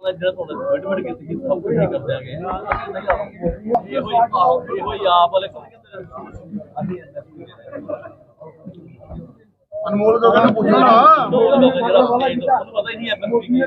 ਜਿਹੜਾ ਤੁਹਾਡਾ ਕਮਿਟਮੈਂਟ ਕੀਤੀ ਸੀ ਸਭ ਕੁਝ ਨਹੀਂ ਕਰ ਦਿਆਂਗੇ। ਇਹੋ ਹੀ ਆਪ ਇਹੋ ਹੀ ਆਪ ਵਾਲੇ ਕੰਮ ਅਸੀਂ ਅਨਮੋਲ ਤੋਂ ਕਹਿੰਦਾ ਪੁੱਛੋ ਨਾ। ਦੋ ਲੋਕ ਜਿਹੜਾ ਤੁਹਾਨੂੰ ਪਤਾ ਹੀ ਨਹੀਂ ਐਮਐਸਪੀ ਕੀ ਹੈ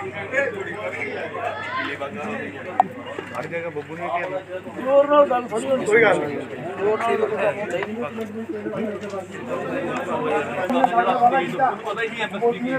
ਬੰਦੇ ਤਾਂ ਉਹਨਾਂ ਨੇ ਕੰਮ ਕੀਤੇ ਨਾ ਸਾਰੀਆਂ ਟੀਮਾਂ ਸਾਡੀਆਂ ਸਾਡੀਆਂ ਟੀਮਾਂ ਪਤਾ ਹੀ ਨਹੀਂ ਐਮਐਸਪੀ ਕੀ ਹੈ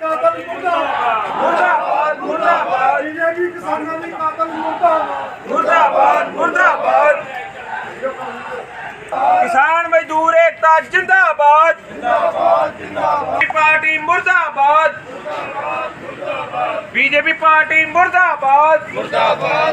ਕਾਤਲ ਮੁਰਦਾਬਾਦ ਮੁਰਦਾਬਾਦ ਮੁਰਦਾਬਾਦ ਬੀਜੇਪੀ ਕਿਸਾਨਾਂ ਦੀ ਕਾਤਲ ਮੁਰਦਾਬਾਦ ਮੁਰਦਾਬਾਦ ਮੁਰਦਾਬਾਦ ਕਿਸਾਨ ਮਜ਼ਦੂਰ ਏਕਤਾ ਜਿੰਦਾਬਾਦ ਜਿੰਦਾਬਾਦ ਜਿੰਦਾਬਾਦ ਪਾਰਟੀ ਮੁਰਦਾਬਾਦ ਬੀਜੇਪੀ ਪਾਰਟੀ ਮੁਰਦਾਬਾਦ। ਕਿਸਾਨ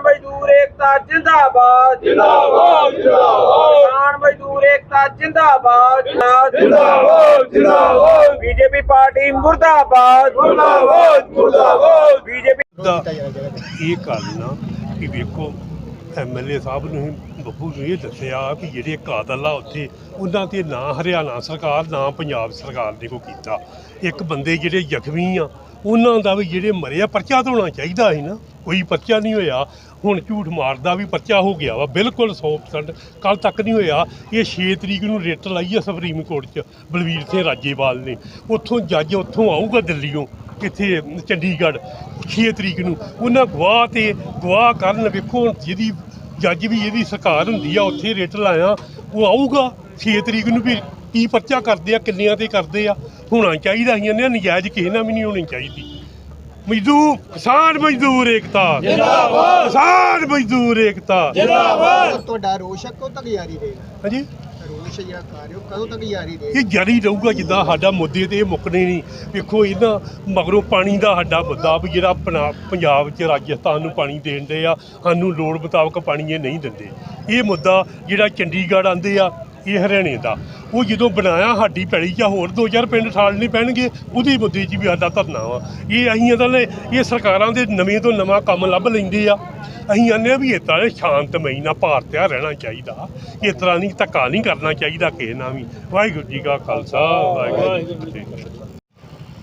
ਮਜ਼ਦੂਰ ਏਕਤਾ ਜਿੰਦਾਬਾਦ। ਜਿੰਦਾਬਾਦ ਜਿੰਦਾਬਾਦ। ਕਿਸਾਨ ਮਜ਼ਦੂਰ ਏਕਤਾ ਜਿੰਦਾਬਾਦ। ਜਿੰਦਾਬਾਦ ਜਿੰਦਾਬਾਦ। ਬੀਜੇਪੀ ਪਾਰਟੀ ਮੁਰਦਾਬਾਦ। ਮੁਰਦਾਬਾਦ ਮੁਰਦਾਬਾਦ। ਬੀਜੇਪੀ ਦਾ ਇਹ ਗੱਲ ਨਾ ਕਿ ਵੇਖੋ ਐਮਐਲਏ ਸਾਹਿਬ ਨੂੰ ਹੀ ਬੱਬੂ ਨੂੰ ਇਹ ਦੱਸਿਆ ਵੀ ਜਿਹੜੇ ਕਾਤਲ ਆ ਉੱਥੇ, ਉਹਨਾਂ ਤੇ ਨਾ ਹਰਿਆਣਾ ਸਰਕਾਰ, ਨਾ ਪੰਜਾਬ ਸਰਕਾਰ ਨੇ ਕੋ ਕੀਤਾ। ਇੱਕ ਬੰਦੇ ਜਿਹੜੇ ਜ਼ਖਮੀ ਆ, ਉਹਨਾਂ ਦਾ ਵੀ ਜਿਹੜੇ ਮਰੇ ਆ ਪਰਚਾ ਤਾਂ ਹੋਣਾ ਚਾਹੀਦਾ ਸੀ ਨਾ। ਕੋਈ ਪਰਚਾ ਨਹੀਂ ਹੋਇਆ। ਹੁਣ ਝੂਠ ਮਾਰਦਾ ਵੀ ਪਰਚਾ ਹੋ ਗਿਆ ਵਾ, ਬਿਲਕੁਲ 100% ਕੱਲ ਤੱਕ ਨਹੀਂ ਹੋਇਆ। ਇਹ 6 ਤਰੀਕ ਨੂੰ ਰੇਟ ਲਾਈ ਆ ਸੁਪਰੀਮ ਕੋਰਟ 'ਚ, ਬਲਵੀਰ ਸਿੰਘ ਰਾਜੇਵਾਲ ਨੇ। ਉੱਥੋਂ ਜੱਜ ਉੱਥੋਂ ਆਊਗਾ ਦਿੱਲੀੋਂ, ਕਿੱਥੇ ਚੰਡੀਗੜ੍ਹ 6 ਤਰੀਕ ਨੂੰ। ਉਹਨਾਂ ਗਵਾਹ ਤੇ ਗਵਾਹ ਕਰਨ ਵੇਖੋ ਜਿਹਦੀ ਜੱਜ ਵੀ ਇਹਦੀ ਸਰਕਾਰ ਹੁੰਦੀ ਆ ਉੱਥੇ ਰਿਟ ਲਾਇਆ ਉਹ ਆਊਗਾ 6 ਤਰੀਕ ਨੂੰ ਵੀ ਕੀ ਪਰਚਾ ਕਰਦੇ ਆ ਕਿੰਨਿਆਂ ਤੇ ਕਰਦੇ ਆ ਹੋਣਾ ਚਾਹੀਦਾ ਸੀ ਇਹਨਾਂ ਨਜਾਇਜ਼ ਕਿਸੇ ਨਾਲ ਵੀ ਨਹੀਂ ਹੋਣੀ ਚਾਹੀਦੀ। ਮਜ਼ਦੂਰ ਕਿਸਾਨ ਮਜ਼ਦੂਰ ਏਕਤਾ। ਜਿੰਦਾਬਾਦ। ਕਿਸਾਨ ਮਜ਼ਦੂਰ ਏਕਤਾ। ਤੁਹਾਡਾ ਰੋਸ਼ ਹੈ ਕਦੋਂ ਤੱਕ ਜਾਰੀ ਰਹੇਗਾ ਹਾਂਜੀ? ਰੋਸ਼ ਜਿਹੜਾ ਕਰ ਕਦੋਂ ਤੱਕ ਜਾਰੀ ਰਹੇਗਾ ਇਹ ਜਾਰੀ ਰਹੂਗਾ ਜਿੱਦਾਂ ਸਾਡਾ ਮੁੱਦੇ ਤੇ ਇਹ ਮੁੱਕਣੇ ਨਹੀਂ। ਵੇਖੋ, ਇਹਨਾਂ ਮਗਰੋਂ ਪਾਣੀ ਦਾ ਸਾਡਾ ਮੁੱਦਾ ਵੀ ਜਿਹੜਾ ਆਪਣਾ ਪੰਜਾਬ 'ਚ, ਰਾਜਸਥਾਨ ਨੂੰ ਪਾਣੀ ਦੇਣ ਦੇ ਆ, ਸਾਨੂੰ ਲੋੜ ਮੁਤਾਬਕ ਪਾਣੀ ਇਹ ਨਹੀਂ ਦਿੰਦੇ। ਇਹ ਮੁੱਦਾ ਜਿਹੜਾ ਚੰਡੀਗੜ੍ਹ ਆਂਦੇ ਆ ਇਹ ਹਰਿਆਣੇ ਦਾ? ਉਹ ਜਦੋਂ ਬਣਾਇਆ ਸਾਡੀ ਪੈਲੀ ਜਾਂ ਹੋਰ 2000 ਪਿੰਡ ਠਾਲਣੇ ਪੈਣਗੇ, ਉਹਦੇ ਮੁੱਦੇ 'ਚ ਵੀ ਸਾਡਾ ਧਰਨਾ ਵਾ। ਇਹ ਅਸੀਂ ਇਹਦਾ ਇਹ ਸਰਕਾਰਾਂ ਦੇ ਨਵੇਂ ਤੋਂ ਨਵਾਂ ਕੰਮ ਲੱਭ ਲੈਂਦੇ ਆ। ਅਸੀਂ ਆਨੇ ਆ ਵੀ ਇਸ ਤਰ੍ਹਾਂ ਸ਼ਾਂਤਮਈ ਨਾਲ ਭਾਰਤਿਆ ਰਹਿਣਾ ਚਾਹੀਦਾ। ਇਸ ਤਰ੍ਹਾਂ ਨਹੀਂ, ਧੱਕਾ ਨਹੀਂ ਕਰਨਾ ਚਾਹੀਦਾ ਕਿਸੇ ਨਾਲ ਵੀ। ਵਾਹਿਗੁਰੂ ਜੀ ਕਾ ਖਾਲਸਾ, ਵਾਹਿਗੁਰੂ ਜੀ ਕੀ ਫਤਿਹ।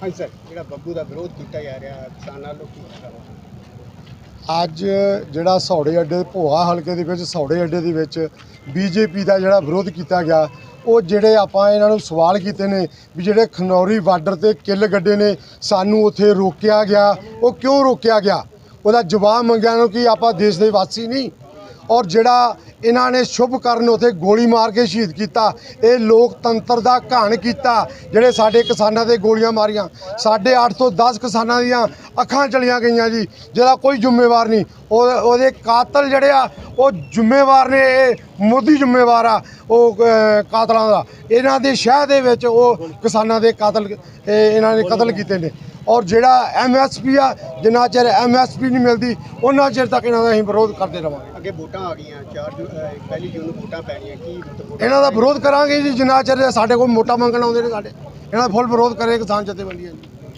ਹਾਂਜੀ ਸਰ, ਜਿਹੜਾ ਬੱਬੂ ਦਾ ਵਿਰੋਧ ਕੀਤਾ ਜਾ ਰਿਹਾ, ਕਿਸਾਨਾਂ ਲੋਕ ਅੱਜ ਜਿਹੜਾ ਸੌੜੇ ਅੱਡੇ ਭੋਆ ਹਲਕੇ ਦੇ ਵਿੱਚ, ਸੌੜੇ ਅੱਡੇ ਦੇ ਵਿੱਚ ਬੀਜੇਪੀ ਦਾ ਜਿਹੜਾ ਵਿਰੋਧ ਕੀਤਾ ਗਿਆ, ਉਹ ਜਿਹੜੇ ਆਪਾਂ ਇਹਨਾਂ ਨੂੰ ਸਵਾਲ ਕੀਤੇ ਨੇ ਵੀ ਜਿਹੜੇ ਖਨੌਰੀ ਬਾਰਡਰ ਤੇ ਕਿੱਲ ਗੱਡੇ ਨੇ, ਸਾਨੂੰ ਉੱਥੇ ਰੋਕਿਆ ਗਿਆ। ਉਹ ਕਿਉਂ ਰੋਕਿਆ ਗਿਆ? ਉਹਦਾ ਜਵਾਬ ਮੰਗਿਆ ਨੂੰ ਕਿ ਆਪਾਂ ਦੇਸ਼ ਦੇ ਵਾਸੀ ਨਹੀਂ। ਔਰ ਜਿਹੜਾ ਇਹਨਾਂ ਨੇ ਸ਼ੁਭ ਕਰਨ ਉਥੇ ਗੋਲੀ ਮਾਰ ਕੇ ਸ਼ਹੀਦ ਕੀਤਾ, ਇਹ ਲੋਕਤੰਤਰ ਦਾ ਘਾਣ ਕੀਤਾ, ਜਿਹੜੇ ਸਾਡੇ ਕਿਸਾਨਾਂ ਤੇ ਗੋਲੀਆਂ ਮਾਰੀਆਂ। ਸਾਡੇ 8 ਤੋਂ 10 ਕਿਸਾਨਾਂ ਦੀਆਂ ਅੱਖਾਂ ਚਲੀਆਂ ਗਈਆਂ ਜੀ, ਜਿਹਦਾ ਕੋਈ ਜ਼ਿੰਮੇਵਾਰ ਨਹੀਂ। ਉਹ ਉਹਦੇ ਕਾਤਲ ਜਿਹੜੇ ਆ, ਉਹ ਜ਼ਿੰਮੇਵਾਰ ਨੇ ਇਹ ਮੋਦੀ ਜ਼ਿੰਮੇਵਾਰ ਆ ਉਹ ਕਾਤਲਾਂ ਦਾ। ਇਹਨਾਂ ਦੇ ਸ਼ਹਿਰ ਦੇ ਵਿੱਚ ਉਹ ਕਿਸਾਨਾਂ ਦੇ ਕਾਤਲ ਇਹ ਇਹਨਾਂ ਨੇ ਕਤਲ ਕੀਤੇ ਨੇ। ਔਰ ਜਿਹੜਾ ਐਮਐਸਪੀ ਆ ਜਿੰਨਾ ਚਿਰ ਐਮਐਸਪੀ ਨਹੀਂ ਮਿਲਦੀ ਉਹਨਾਂ ਚਿਰ ਤੱਕ ਇਹਨਾਂ ਦਾ ਅਸੀਂ ਵਿਰੋਧ ਕਰਦੇ ਰਵਾਂਗੇ। ਅੱਗੇ ਵੋਟਾਂ ਆ ਗਈਆਂ 4 ਜੂ ਅਹ ਪਹਿਲੀ ਜੂਨ ਨੂੰ ਵੋਟਾਂ ਪੈਣੀਆਂ ਕੀ ਇਹਨਾਂ ਦਾ ਵਿਰੋਧ ਕਰਾਂਗੇ ਜੀ ਜਿੰਨਾ ਚਿਰ ਸਾਡੇ ਕੋਲ ਮੋਟਾ ਮੰਗਣ ਆਉਂਦੇ ਨੇ ਸਾਡੇ। ਇਹਨਾਂ ਦਾ ਫੁੱਲ ਵਿਰੋਧ ਕਰੇ ਕਿਸਾਨ ਜਥੇਬੰਦੀਆਂ ਜੀ।